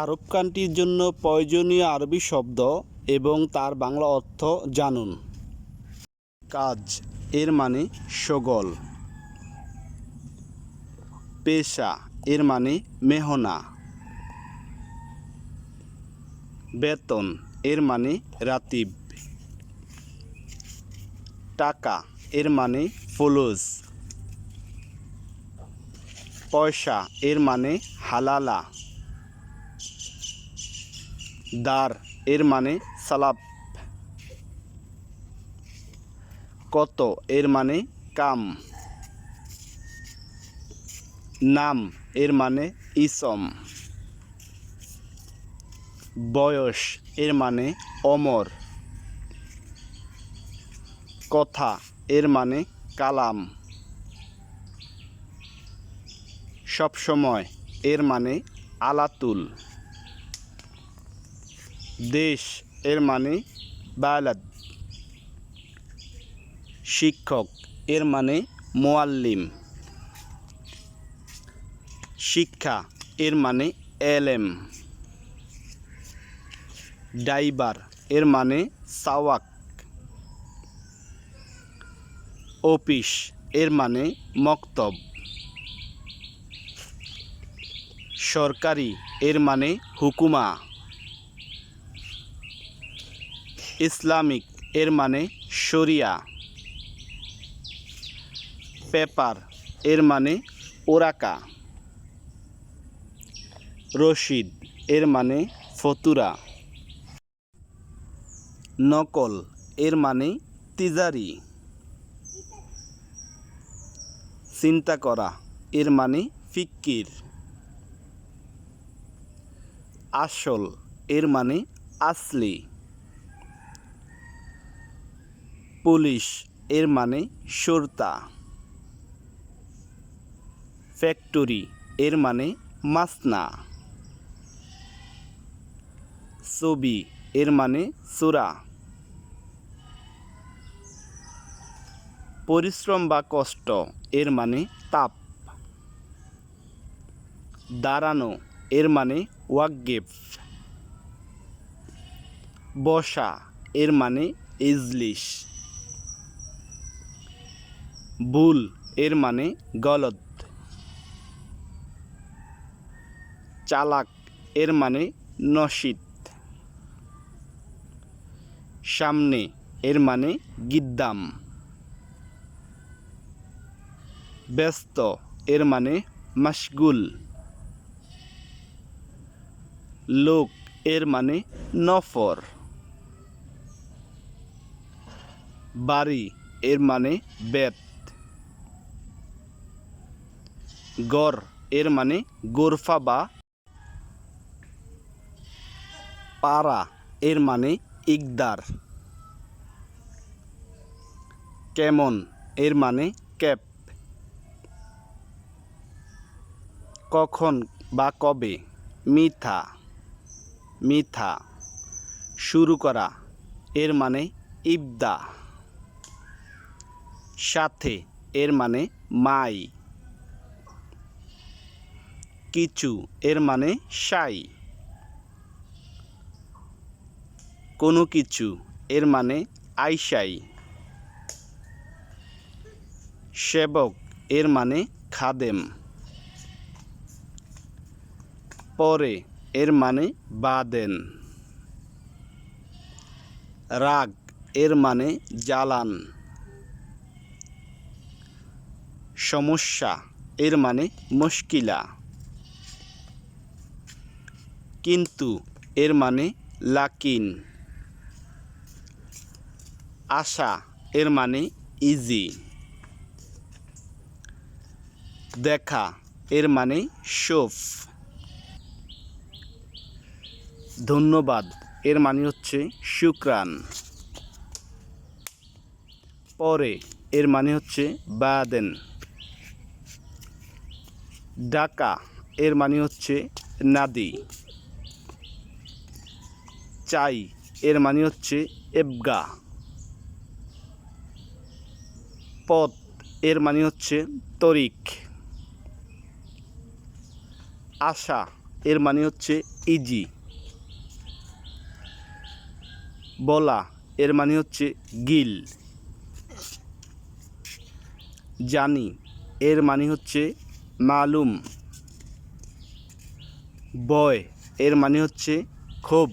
আরব কান্ট্রির জন্য প্রয়োজনীয় আরবি শব্দ এবং তার বাংলা অর্থ জানুন। কাজ, এর মানে সগল। পেশা, এর মানে মেহনা। বেতন, এর মানে রাতিব। টাকা, এর মানে ফুলুস পয়সা, এর মানে হালালা। দার, এর মানে সালাব। কত, এর মানে কাম। নাম, এর মানে ইসম। বয়স, এর মানে অমর। কথা, এর মানে কালাম। সবসময়, এর মানে আলাতুল। দেশ এর মানে বালাদ শিক্ষক এর মানে মোয়াল্লিম। শিক্ষা এর মানে এলেম। ডাইবার এর মানে সাওয়াক। অফিস এর মানে মক্তব। সরকারি এর মানে হুকুমা। ইসলামিক, এর মানে শরিয়া। পেপার, এর মানে ওরাকা। রশিদ, এর মানে ফতুরা। নকল, এর মানে তিজারি। চিন্তা করা, এর মানে ফিক্কির। আসল, এর মানে আসলি। পুলিশ এর মানে সর্তা। ফ্যাক্টরি এর মানে মাসনা। ছবি এর মানে সুরা পরিশ্রম বা কষ্ট এর মানে তাপ। দাঁড়ানো এর মানে ওয়াকগেফ। বসা এর মানে ইজলিশ ভুল এর মানে গলত। চালাক এর মানে নশিত। সামনে এর মানে গিদ্দাম। ব্যস্ত এর মানে মাশগুল। লোক এর মানে নফর। বাড়ি এর মানে বেত। গড়, এর মানে গোরফা বা পাড়া, এর মানে ইকদার। কেমন, এর মানে ক্যাপ। কখন বা কবে, মিথা মিথা। শুরু করা, এর মানে ইবদা। সাথে, এর মানে মাই। কিছু, এর মানে সাই। কোনো কিছু, এর মানে আইসাই। সেবক, এর মানে খাদেম। পরে, এর মানে বাদেন। রাগ, এর মানে জ্বালান। সমস্যা, এর মানে মুশকিলা। কিন্তু এর মানে লাকিন। আশা, এর মানে ইজি দেখা, এর মানে শোফ ধন্যবাদ, এর মানে হচ্ছে শুক্রান। পরে, এর মানে হচ্ছে বাদেন। ডাকা, এর মানে হচ্ছে নাদি। চাই, এর মানে হচ্ছে এবগা। পথ, এর মানে হচ্ছে তরিক আশা, এর মানে হচ্ছে ইজি। বলা, এর মানে হচ্ছে গিল। জানি, এর মানে হচ্ছে মালুম। বয়, এর মানে হচ্ছে ক্ষোভ।